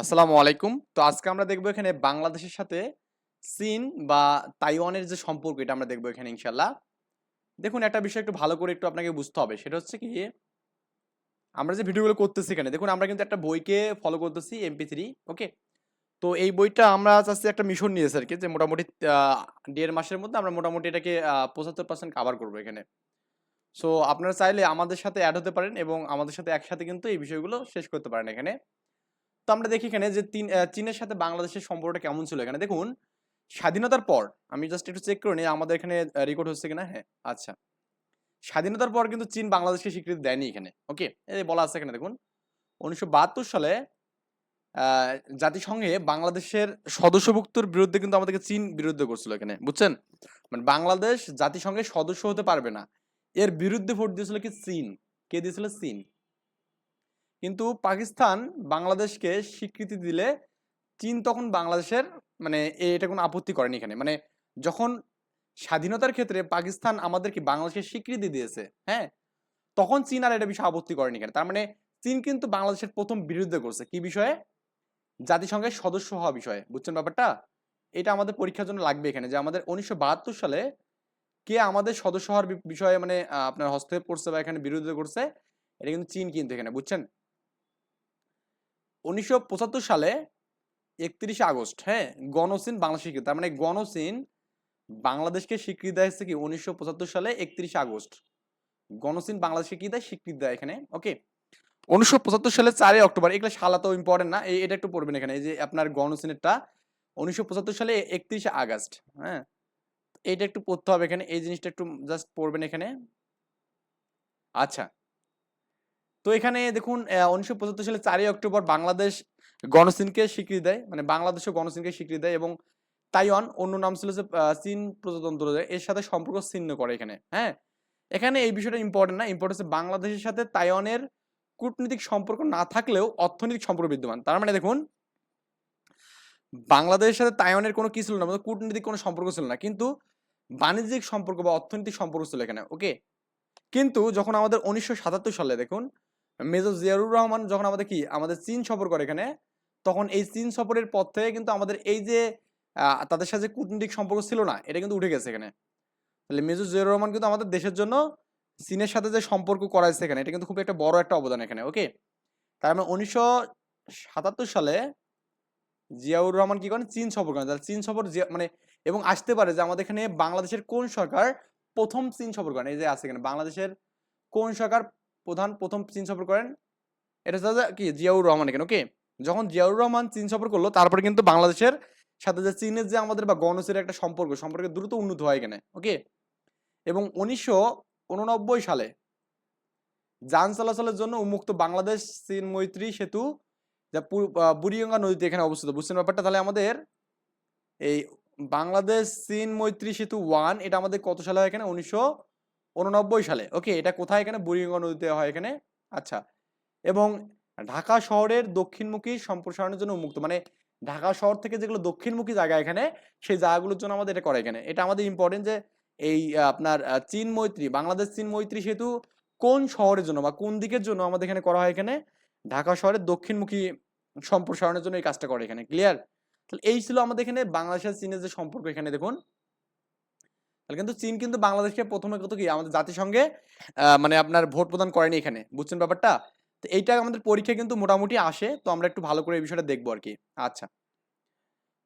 আসসালামু আলাইকুম। তো আজকে আমরা দেখব এখানে বাংলাদেশের সাথে চীন বা তাইওয়ানের যে সম্পর্ক, এটা আমরা দেখব এখানে ইনশাল্লাহ দেখুন, একটা বিষয় একটু ভালো করে একটু আপনাকে বুঝতে হবে। সেটা হচ্ছে কি, আমরা যে ভিডিওগুলো করতেছি এখানে, দেখুন, আমরা কিন্তু একটা বইকে ফলো করতেছি এমপি থ্রি ওকে তো এই বইটা আমরা চাচ্ছি একটা মিশন নিয়েছি আর কি যে মোটামুটি দেড় মাসের মধ্যে আমরা মোটামুটি এটাকে পঁচাত্তর পার্সেন্ট কাভার করব এখানে। সো আপনারা চাইলে আমাদের সাথে অ্যাড হতে পারেন এবং আমাদের সাথে একসাথে কিন্তু এই বিষয়গুলো শেষ করতে পারেন এখানে। তো আমরা দেখি এখানে যে তিন চীনের সাথে বাংলাদেশের সম্পর্কটা কেমন ছিল এখানে। দেখুন, স্বাধীনতার পর, আমি জাস্ট একটু চেক করে নিই, আমাদের এখানে রেকর্ড হচ্ছে কিনা? হ্যাঁ আচ্ছা। স্বাধীনতার পর কিন্তু চীন বাংলাদেশকে স্বীকৃতি দেয়নি এখানে ওকে এই বলা আছে এখানে, দেখুন, উনিশশো বাহাত্তর সালে জাতিসংঘে বাংলাদেশের সদস্যভুক্তর বিরুদ্ধে কিন্তু আমাদেরকে চীন বিরুদ্ধে করছিল এখানে, বুঝছেন? মানে বাংলাদেশ জাতিসংঘের সদস্য হতে পারবে না। এর বিরুদ্ধে ভোট দিয়েছিল কি? চীন। কে দিয়েছিল? চীন। কিন্তু পাকিস্তান বাংলাদেশকে স্বীকৃতি দিলে চীন তখন বাংলাদেশের মানে এটা কোনো আপত্তি করেনি এখানে। মানে যখন স্বাধীনতার ক্ষেত্রে পাকিস্তান আমাদেরকে বাংলাদেশের স্বীকৃতি দিয়েছে হ্যাঁ তখন চীন আর এটা বিষয়ে আপত্তি করেনি এখানে। তার মানে চীন কিন্তু বাংলাদেশের প্রথম বিরুদ্ধে করছে। কি বিষয়ে? জাতিসংঘের সদস্য হওয়া বিষয়ে। বুঝছেন ব্যাপারটা? এটা আমাদের পরীক্ষার জন্য লাগবে এখানে যে আমাদের উনিশশো বাহাত্তর সালে কে আমাদের সদস্য হওয়ার বিষয়ে মানে আপনার হস্তক্ষেপ করছে বা এখানে বিরোধিতা করছে, এটা কিন্তু চীন কিন্তু এখানে। বুঝছেন? উনিশশো পঁচাত্তর সালে একত্রিশে আগস্ট হ্যাঁ গণচীন বাংলা স্বীকৃতি। তার মানে গণচীন বাংলাদেশকে স্বীকৃতি দেয় হচ্ছে কি উনিশশো পঁচাত্তর সালে একত্রিশে আগস্ট। গণচীন বাংলাদেশকে কি দেয়? স্বীকৃতি দেয় এখানে ওকে উনিশশো পঁচাত্তর সালে চারই অক্টোবর, এগুলো সালা তো ইম্পর্টেন্ট না এটা একটু পড়বেন এখানে, এই যে আপনার গণচীনেরটা উনিশশো সালে একত্রিশে আগস্ট হ্যাঁ? এটা একটু পড়তে হবে এখানে, এই জিনিসটা একটু জাস্ট পড়বেন এখানে। আচ্ছা তো এখানে দেখুন উনিশশো পঁচাত্তর সালে চারই অক্টোবর বাংলাদেশ গণচীনকে স্বীকৃতি দেয় মানে বাংলাদেশও গণচীনকে স্বীকৃতি দেয় এবং তাইওয়ান, অন্য নাম ছিল যে চীন প্রজাতন্ত্র এর সাথে সম্পর্ক ছিন্ন করে এখানে হ্যাঁ? এখানে এই বিষয়টা ইম্পর্টেন্ট না ইম্পর্টেন্ট হচ্ছে বাংলাদেশের সাথে তাইওয়ানের কূটনৈতিক সম্পর্ক না থাকলেও অর্থনৈতিক সম্পর্ক বিদ্যমান। তার মানে দেখুন, বাংলাদেশের সাথে তাইওয়ানের কোনো কি ছিল না মানে কূটনৈতিক কোনো সম্পর্ক ছিল না, কিন্তু বাণিজ্যিক সম্পর্ক বা অর্থনৈতিক সম্পর্ক ছিল এখানে ওকে কিন্তু যখন আমাদের উনিশশো সাতাত্তর সালে দেখুন মেজর জিয়াউর রহমান যখন আমাদের কি, আমাদের চীন সফর করে এখানে, তখন এই চীন সফরের পর থেকে কিন্তু আমাদের এই যে তাদের সাথে কূটনৈতিক সম্পর্ক ছিল না, এটা কিন্তু উঠে গেছে এখানে। তাহলে মেজর জিয়াউর রহমান কিন্তু আমাদের দেশের জন্য চীনের সাথে যে সম্পর্ক করাইছে এখানে, এটা কিন্তু খুব একটা বড় একটা অবদান এখানে ওকে তার মানে উনিশশো সাতাত্তর সালে জিয়াউর রহমান কি করেন? চীন সফর করেন। তাহলে চীন সফর মানে এবং আসতে পারে যে আমাদের এখানে বাংলাদেশের কোন সরকার প্রথম চীন সফর করেন, এই যে আছে এখানে, বাংলাদেশের কোন সরকার প্রধান প্রথম চীন সফর করেন, এটা যে কি? জিয়াউর রহমান এখানে ওকে যখন জিয়াউর রহমান চীন সফর করল, তারপরে কিন্তু বাংলাদেশের সাথে যে চীনের যে আমাদের বা গণচীনের একটা সম্পর্ক, সম্পর্কে দ্রুত উন্নত হয় এখানে ওকে এবং উনিশশো উননব্বই সালে যান চলাচলের জন্য উন্মুক্ত বাংলাদেশ চীন মৈত্রী সেতু, যা বুড়িগঙ্গা নদীতে এখানে অবস্থিত। বুঝছেন ব্যাপারটা? তাহলে আমাদের এই বাংলাদেশ চীন মৈত্রী সেতু ওয়ান এটা আমাদের কত সালে হয় এখানে? উনিশশো উননব্বই সালে। ওকে এটা কোথায়? এখানে বুড়িগঙ্গা নদীতে হয় এখানে। আচ্ছা। এবং ঢাকা শহরের দক্ষিণমুখী সম্প্রসারণের জন্য উন্মুক্ত। মানে ঢাকা শহর থেকে যেগুলো দক্ষিণমুখী জায়গা এখানে, সেই জায়গাগুলোর জন্য আমাদের এটা করে এখানে। এটা আমাদের ইম্পর্টেন্ট যে এই আপনার চীন মৈত্রী, বাংলাদেশ চীন মৈত্রী সেতু কোন শহরের জন্য বা কোন দিকের জন্য আমাদের এখানে করা হয় এখানে? ঢাকা শহরের দক্ষিণমুখী সম্প্রসারণের জন্য এই কাজটা করে এখানে। ক্লিয়ার তাহলে এই ছিল আমাদের এখানে বাংলাদেশের চীনের যে সম্পর্ক এখানে দেখুন। তাহলে কিন্তু চীন কিন্তু বাংলাদেশকে প্রথমে কত কি? আমাদের জাতিসংঘে মানে আপনার ভোট প্রদান করেনি এখানে। বুঝছেন ব্যাপারটা? তো এইটা আমাদের পরীক্ষা কিন্তু মোটামুটি আসে। তো আমরা একটু ভালো করে এই বিষয়টা দেখব আর কি। আচ্ছা।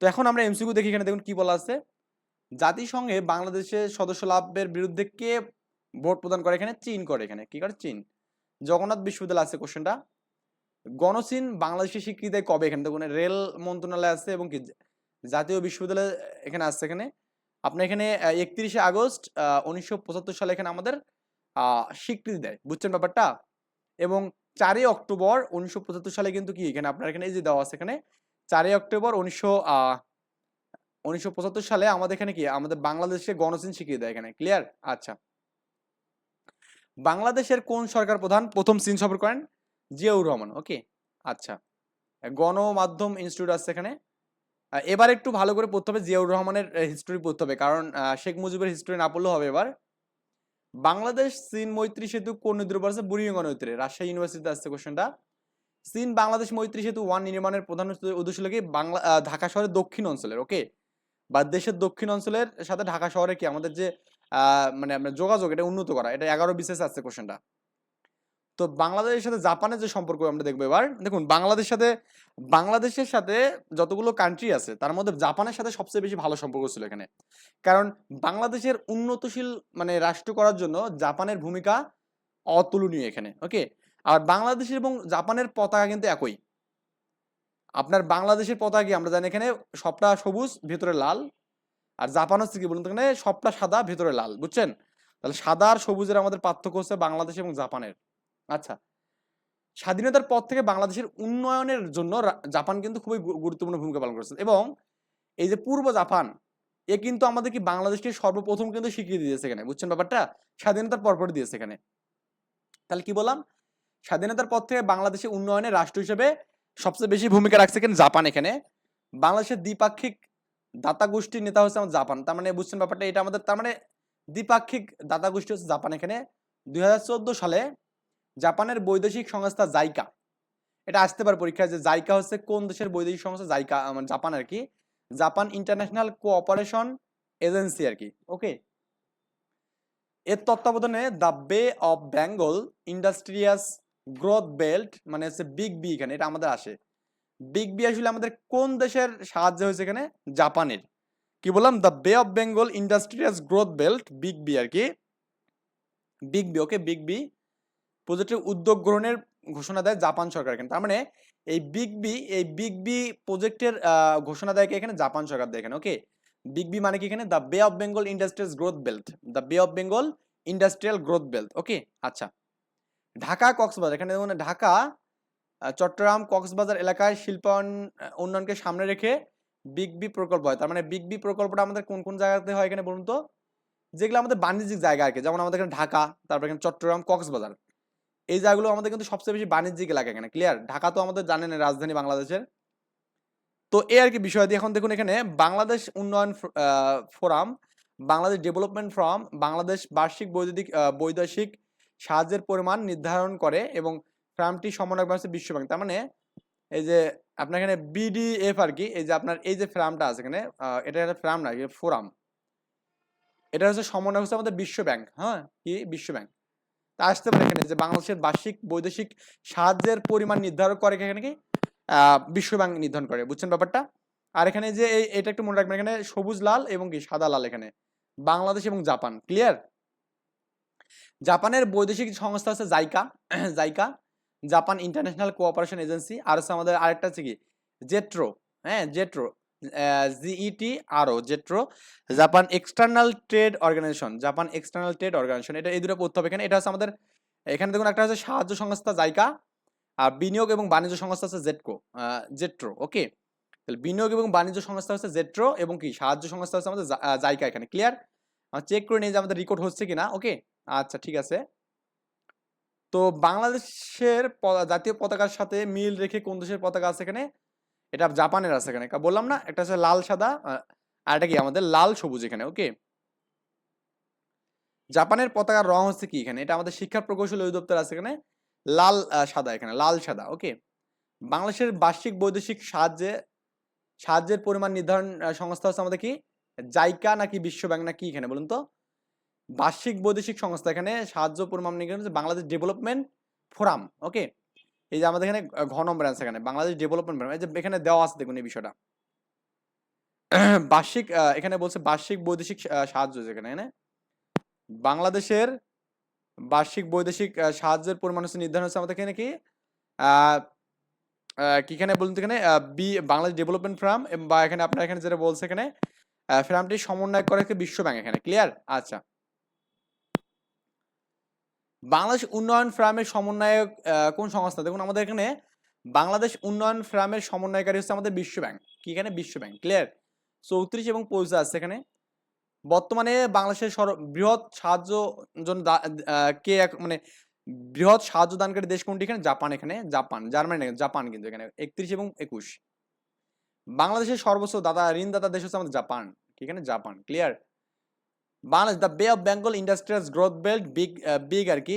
তো এখন আমরা এমসিকিউ দেখি এখানে, দেখুন কি বলা আছে। জাতিসংঘে বাংলাদেশের সদস্য লাভের বিরুদ্ধে কে ভোট প্রদান করে এখানে? চীন করে এখানে। কি করে? চীন। জগন্নাথ বিশ্ববিদ্যালয় আছে কোশ্চেনটা। গণচীন বাংলাদেশের স্বীকৃতি কবে এখানে? দেখুন, রেল মন্ত্রণালয় আছে এবং কি? জাতীয় বিশ্ববিদ্যালয় এখানে আসছে এখানে। আপনার এখানে একত্রিশে আগস্ট উনিশশো পঁচাত্তর সালে এখানে আমাদের স্বীকৃতি দেয়। বুঝছেন ব্যাপারটা? এবং চারই অক্টোবর উনিশশো পঁচাত্তর সালে কিন্তু কি, এখানে আপনার এখানে এই যে দেওয়া আছে এখানে, চারই অক্টোবর উনিশশো উনিশশো সালে আমাদের এখানে কি, আমাদের বাংলাদেশে গণচীন স্বীকৃতি দেয় এখানে। ক্লিয়ার আচ্ছা। বাংলাদেশের কোন সরকার প্রধান? প্রথম চীন সফর করেন জিয়াউর রহমান ওকে আচ্ছা। গণমাধ্যম ইনস্টিটিউট আছে এখানে। এবার একটু ভালো করে পড়তে হবে, জিয়াউর রহমানের হিস্টোরি পড়তে হবে। কারণ শেখ মুজিবের হিস্টোরি না পড়লেও হবে এবার। বাংলাদেশ, চীন, মৈত্রী সেতু কোন নদীর উপর আছে বুড়িগঙ্গা নদীতে রাজশাহী ইউনিভার্সিটিতে আসছে কোশ্চেনটা চীন, বাংলাদেশ, মৈত্রী সেতু ওয়ান নির্মাণের প্রধান উদ্দেশ্য কি? বাংলা ঢাকা শহরের দক্ষিণ অঞ্চলের ওকে বা দেশের দক্ষিণ অঞ্চলের সাথে ঢাকা শহরে কি? আমাদের যে মানে আমরা যোগাযোগ, এটা উন্নত করা, এটা এগারো বিশেষ আছে কোশ্চেনটা তো বাংলাদেশের সাথে জাপানের যে সম্পর্ক আমরা দেখব এবার, দেখুন বাংলাদেশের সাথে বাংলাদেশের সাথে যতগুলো কান্ট্রি আছে, তার মধ্যে জাপানের সাথে সবচেয়ে বেশি ভালো সম্পর্ক ছিল এখানে। কারণ বাংলাদেশের উন্নতশীল মানে রাষ্ট্র করার জন্য জাপানের ভূমিকা অতুলনীয় এখানে ওকে আর বাংলাদেশের এবং জাপানের পতাকা কিন্তু একই। আপনার বাংলাদেশের পতাকা কি আমরা জানি এখানে, সবটা সবুজ, ভেতরে লাল। আর জাপান হচ্ছে কি বলুন এখানে, সবটা সাদা, ভেতরে লাল, বুঝছেন? তাহলে সাদা আর সবুজের আমাদের পার্থক্য হচ্ছে বাংলাদেশ এবং জাপানের। আচ্ছা স্বাধীনতার পর থেকে বাংলাদেশের উন্নয়নের জন্য জাপান কিন্তু খুবই গুরুত্বপূর্ণ ভূমিকা পালন করেছে এবং এই যে পূর্ব জাপান, এ কিন্তু আমাদের কি বাংলাদেশকে সর্বপ্রথম কিন্তু স্বীকৃতি দিয়েছে এখানে, বুঝছেন ব্যাপারটা? স্বাধীনতার পরপর দিয়েছে এখানে। তাহলে কি বললাম? স্বাধীনতার পর থেকে বাংলাদেশের উন্নয়নে রাষ্ট্র হিসেবে সবচেয়ে বেশি ভূমিকা রাখছে এখানে জাপান এখানে। বাংলাদেশের দ্বিপাক্ষিক দাতা গোষ্ঠীর নেতা হচ্ছে আমাদের জাপান, তার মানে বুঝছেন ব্যাপারটা, এটা আমাদের, তার মানে দ্বিপাক্ষিক দাতা গোষ্ঠী হচ্ছে জাপান এখানে। দুই হাজার চোদ্দ সালে জাপানের বৈদেশিক সংস্থা জাইকা। এটা আসতে পারে পরীক্ষায় যে জাইকা হচ্ছে কোন দেশের বৈদেশিক সংস্থা? জাইকা মানে জাপান আর কি। জাপান ইন্টারন্যাশনাল কোঅপারেশন এজেন্সি আর কি, ওকে? এর তত্ত্বাবধানে the Bay of Bengal industrious growth belt মানে হচ্ছে বিগ বি এখানে, এটা আমাদের আসে। বিগ বি আসলে আমাদের কোন দেশের সাহায্য হয়েছে এখানে? জাপানের। কি বললাম? The Bay of Bengal industrious growth belt, big B আর কি। Big B, okay? Big B প্রজেক্টের উদ্যোগ গ্রহণের ঘোষণা দেয় জাপান সরকার এখানে। তার মানে এই বিগ বি এই বিগ বি প্রজেক্টের ঘোষণা দেয় এখানে? জাপান সরকার দেয় এখানে ওকে বিগ বি মানে কি এখানে? The Bay of Bengal industrial growth belt the Bay of Bengal industrial growth belt okay আচ্ছা। ঢাকা কক্সবাজার এখানে যেমন ঢাকা চট্টগ্রাম কক্সবাজার এলাকায় আহ, উন্নয়নকে সামনে রেখে বিগ বি প্রকল্প হয়। তার মানে বিগ বি প্রকল্পটা আমাদের কোন কোন জায়গাতে হয় এখানে বলুন তো? যেগুলো আমাদের বাণিজ্যিক জায়গা আর কি। যেমন আমাদের এখানে ঢাকা তারপর এখানে চট্টগ্রাম কক্সবাজার। এই জায়গাগুলো আমাদের কিন্তু সবচেয়ে বেশি বাণিজ্যিক এলাকা এখানে ক্লিয়ার ঢাকা তো আমাদের জানেন রাজধানী বাংলাদেশের। তো এই আর কি বিষয় দিয়ে এখন দেখুন এখানে বাংলাদেশ উন্নয়ন forum Bangladesh development forum Bangladesh বার্ষিক বৈদ্যুতিক বৈদেশিক সাহায্যের পরিমাণ নির্ধারণ করে এবং ফ্রামটি সমন্বয় হচ্ছে বিশ্বব্যাংক। তার মানে এই যে আপনার এখানে বিডিএফ আর কি, এই যে আপনার, এই যে ফ্রামটা আছে এখানে এটা একটা ফ্রাম না ফোরাম এটা হচ্ছে সমন্বয় হচ্ছে আমাদের বিশ্ব ব্যাংক হ্যাঁ? কি? বিশ্ব ব্যাংক তা আসতে পারে এখানে যে বাংলাদেশের বার্ষিক বৈদেশিক সাহায্যের পরিমাণ নির্ধারণ করে এখানে কি আহ, বিশ্ব ব্যাংক নির্ধারণ করে। বুঝছেন ব্যাপারটা? আর এখানে যে এই এটা একটু মনে রাখবেন এখানে সবুজ লাল এবং কি সাদা লাল এখানে। বাংলাদেশ এবং জাপান ক্লিয়ার? জাপানের বৈদেশিক সংস্থা হচ্ছে JICA JICA Japan International Cooperation Agency আর হচ্ছে আমাদের আরেকটা হচ্ছে কি জেট্রো। হ্যাঁ জেট্রো। জিইটি আরও JETRO Japan External Trade Organization Japan External Trade Organization এটা এই দুটো পড়তে হবে এখানে, এটা হচ্ছে আমাদের, এখানে দেখুন একটা হচ্ছে সাহায্য সংস্থা জাইকা, আর বিনিয়োগ এবং বাণিজ্য সংস্থা হচ্ছে জেটকো জেট্রো ওকে তাহলে বিনিয়োগ এবং বাণিজ্য সংস্থা হচ্ছে জেট্রো এবং কি, সাহায্য সংস্থা হচ্ছে আমাদের জাইকা এখানে ক্লিয়ার চেক করে নিই যে আমাদের রেকর্ড হচ্ছে কিনা ওকে আচ্ছা ঠিক আছে। তো বাংলাদেশের জাতীয় পতাকার সাথে মিল রেখে কোন দেশের পতাকা আছে এখানে? এটা জাপানের আছে এখানে। বললাম না, একটা হচ্ছে লাল, সাদা আর এটা কি আমাদের লাল, সবুজ এখানে, ওকে? জাপানের পতাকার রং হচ্ছে কি এখানে? এটা আমাদের শিক্ষা প্রকৌশল অধিদপ্তর আছে এখানে। লাল সাদা এখানে, লাল, সাদা, ওকে? বাংলাদেশের বার্ষিক বৈদেশিক সাহায্যে, সাহায্যের পরিমাণ নির্ধারণ সংস্থা হচ্ছে আমাদের কি? জাইকা নাকি বিশ্ব ব্যাংক নাকি এখানে, বলুন তো? বার্ষিক বৈদেশিক সংস্থা এখানে সাহায্য পরিমাণ নির্ধারণ বাংলাদেশ ডেভেলপমেন্ট ফোরাম, ওকে? এই যে আমাদের এখানে আহ, ঘ নম্বর আছে এখানে বাংলাদেশ ডেভেলপমেন্ট ফোরাম এই যে এখানে দেওয়া আছে দেখুন এই বিষয়টা। বার্ষিক এখানে বলছে বার্ষিক বৈদেশিক সাহায্য যেখানে এখানে বাংলাদেশের বার্ষিক বৈদেশিক সাহায্যের পরিমাণ হচ্ছে নির্ধারণ হচ্ছে আমাদের এখানে কি? আহ, আহ, কি এখানে বলুন এখানে? বি বাংলাদেশ ডেভেলপমেন্ট ফ্রাম বা এখানে আপনার এখানে যেটা বলছে এখানে ফ্রামটি সমন্বয় করে বিশ্ব ব্যাংক এখানে ক্লিয়ার আচ্ছা। বাংলাদেশ উন্নয়ন ফ্রামের সমন্বয়ক কোন সংস্থা? দেখুন, আমাদের এখানে বাংলাদেশ উন্নয়ন ফ্রামের সমন্বয়কারী হচ্ছে আমাদের বিশ্ব ব্যাংক। কি এখানে? বিশ্ব ব্যাংক। ক্লিয়ার? চৌত্রিশ এবং পঁচিশ আছে এখানে। বর্তমানে বাংলাদেশের সর বৃহৎ সাহায্য জন্য কে এক মানে বৃহৎ সাহায্য দানকারী দেশ কোনটি এখানে? জাপান এখানে। জাপান, জার্মানি জাপান কিন্তু এখানে। একত্রিশ এবং একুশ। বাংলাদেশের সর্বোচ্চ দাতা ঋণদাতা দেশ হচ্ছে আমাদের জাপান। কি এখানে? Japan. Clear? Bangladesh the Bay of Bengal industrial growth belt big big আর কি।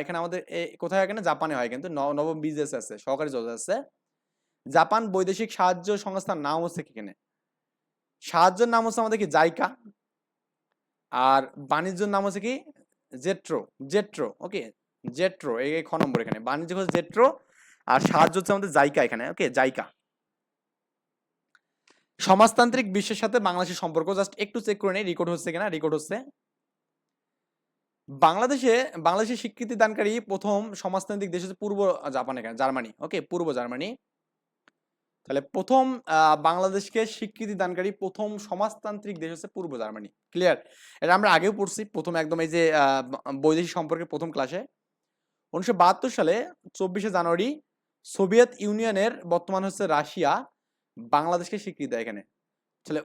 এখানে আমাদের কোথায় এখানে জাপানে হয় কিন্তু। ন- নবম বিজনেস আছে, সহকারী জজ আছে। জাপান বৈদেশিক সাহায্য সংস্থার নাম হচ্ছে কি এখানে? সাহায্যের নাম হচ্ছে আমাদের কি? জাইকা আর বাণিজ্যের নাম হচ্ছে কি? জেট্রো জেট্রো ওকে জেট্রো এই খ নম্বর এখানে। বাণিজ্য হচ্ছে জেট্রো আর সাহায্য হচ্ছে আমাদের জাইকা এখানে ওকে জাইকা সমাজতান্ত্রিক বিশ্বের সাথে বাংলাদেশের সম্পর্ক জাস্ট একটু চেক করে নেই রেকর্ড হচ্ছে কিনা রেকর্ড হচ্ছে। বাংলাদেশে বাংলাদেশের স্বীকৃতি দানকারী প্রথম সমাজতান্ত্রিক দেশ হচ্ছে পূর্ব জাপান এখানে জার্মানি ওকে পূর্ব জার্মানি। তাহলে প্রথম বাংলাদেশকে স্বীকৃতি দানকারী প্রথম সমাজতান্ত্রিক দেশ হচ্ছে পূর্ব জার্মানি। ক্লিয়ার এটা আমরা আগেও পড়ছি, প্রথম একদম এই যে বৈদেশিক সম্পর্কে প্রথম ক্লাসে উনিশশো বাহাত্তর সালে চব্বিশে জানুয়ারি সোভিয়েত ইউনিয়নের বর্তমান হচ্ছে রাশিয়া। বাংলাদেশকে স্বীকৃতি দেয় এখানে। তাহলে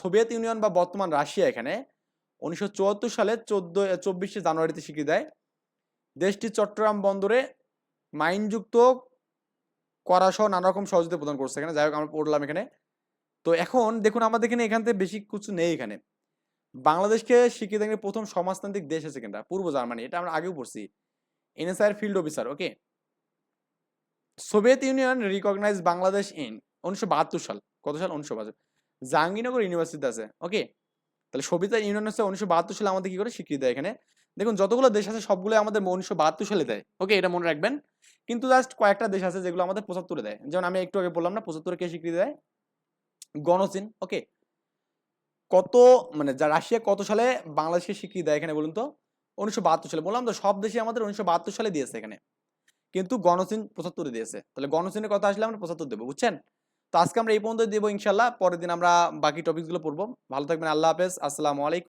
সোভিয়েত ইউনিয়ন বা বর্তমান রাশিয়া এখানে উনিশশো চুয়াত্তর সালে চোদ্দ চব্বিশে জানুয়ারিতে স্বীকৃতি দেয়। দেশটি চট্টগ্রাম বন্দরে মাইনযুক্ত করা সহ নানা রকম সহযোগিতা প্রদান করছে এখানে। যাই হোক, আমরা পড়লাম এখানে। তো এখন দেখুন, আমাদের এখানে এখান থেকে বেশি কিছু নেই এখানে। বাংলাদেশকে স্বীকৃতি দেয় প্রথম সমাজতান্ত্রিক দেশ আছে কিন্তু পূর্ব জার্মানি। এটা আমরা আগেও পড়ছি। NSI field officer okay Soviet Union recognise Bangladesh in উনিশশো বাহাত্তর সাল। কত সাল? উনিশশো বাহাত্তর। জাহাঙ্গীরনগর ইউনিভার্সিটি আছে। ওকে? তাহলে সোভিয়েত ইউনিয়ন হচ্ছে উনিশশো বাহাত্তর সালে আমাদের কি করে? স্বীকৃতি দেয় এখানে। দেখুন, যতগুলো দেশ আছে সবগুলো আমাদের উনিশশো বাহাত্তর সালে দেয়। ওকে? এটা মনে রাখবেন। কিন্তু জাস্ট কয়েকটা দেশ আছে যেগুলো আমাদের পঁচাত্তরে দেয়। যেমন আমি একটু আগে বললাম না, পঁচাত্তরে কে স্বীকৃতি দেয়? গণচীন। ওকে? কত মানে যা রাশিয়া কত সালে বাংলাদেশকে স্বীকৃতি দেয় এখানে বলুন তো? উনিশশো বাহাত্তর সালে। বললাম তো, সব দেশে আমাদের উনিশশো বাহাত্তর সালে দিয়েছে এখানে। কিন্তু গণচীন পঁচাত্তরে দিয়েছে। তাহলে গণচীনের কথা আসলে আমরা পঁচাত্তর দেবো, বুঝছেন? তো আজকে আমরা এই পর্যন্ত দেবো ইনশাল্লাহ। পরের দিন আমরা বাকি টপিকসগুলো পড়ব। ভালো থাকবেন, আল্লাহ হাফেজ। আসসালামু আলাইকুম।